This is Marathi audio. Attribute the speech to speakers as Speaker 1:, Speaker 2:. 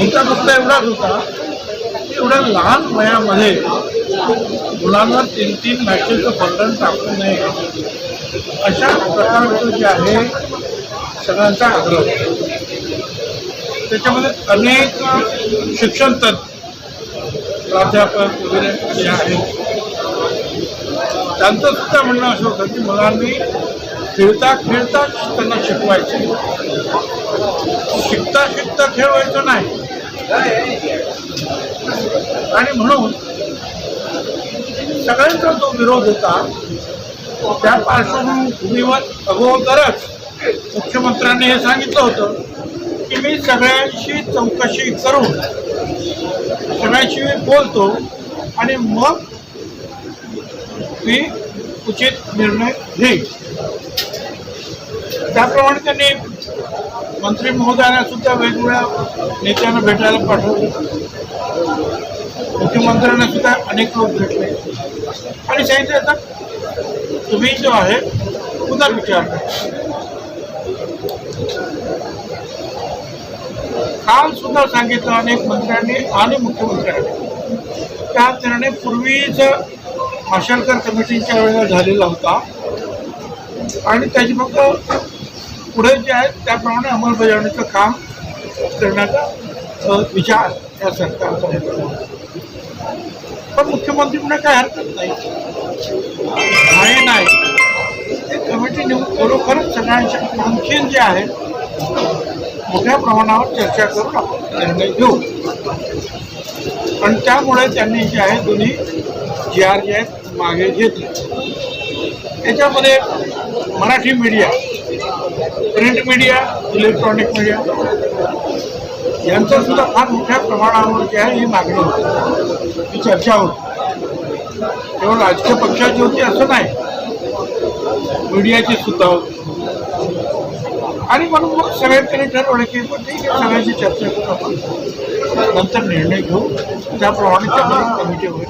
Speaker 1: मुद्दा एवढाच होता की एवढ्या लहान वयामध्ये मुलांना तीन तीन मॅचेसचं बंधन टाकू नये. अशा प्रकारचं जे आहे सगळ्यांचा आग्रह. त्याच्यामध्ये अनेक शिक्षण तज्ञ प्राध्यापक वगैरे जे आहेत त्यांचं सुद्धा म्हणणं असं होतं की मुलांनी खेळता खेळता त्यांना शिकवायचे. शिकता शिकता खेळवायचं नाही. आणि म्हणून सगळ्यांचा जो विरोध होता त्या पार्श्वभूमीवर अगोदरच मुख्यमंत्र्यांनी हे सांगितलं होतं की मी सगळ्यांशी चौकशी करून सगळ्यांशी मी बोलतो आणि मग मी उचित निर्णय घेईन. त्याप्रमाणे त्यांनी मंत्री महोदयांना सुद्धा वेगवेगळ्या नेत्यांना भेटायला पाठवलं. मुख्यमंत्र्यांना सुद्धा अनेक लोक भेटले. आणि सांगितलं आता तुम्ही जो आहे पुन्हा विचार काल सुद्धा सांगितलं अनेक मंत्र्यांनी आणि मुख्यमंत्र्यांनी. त्या निर्णय पूर्वीच माशेलकर कमिटीच्या वेळेला झालेला होता. आणि त्याची फक्त पुढे जे आहे त्याप्रमाणे अंमलबजावणीचं काम करण्याचा विचार या सरकारचा पण मुख्यमंत्री म्हणणे काय हरकत नाही. नाही नाही. ते कमिटी नेऊन खरोखरच सगळ्यांच्या आणखीन जे आहे मोठ्या प्रमाणावर चर्चा करून आपण निर्णय घेऊ. आणि त्यामुळे त्यांनी जे आहे दोन्ही जी आर जे आहेत मागे घेतले. याच्यामध्ये Marathi media print media electronic media यांचं सुद्धा फार मोठ्या प्रमाणावर जे आहे ही मागणी होती. ही चर्चा होती. केवळ राजकीय पक्षाची होती असं नाही. मीडियाची सुद्धा होती. आणि म्हणून मग सगळ्यांकडे ठरवलं की मग ठीक आहे सगळ्यांची चर्चा करून आपण. नंतर निर्णय घेऊ. त्याप्रमाणे त्यामध्ये कमिटी होईल.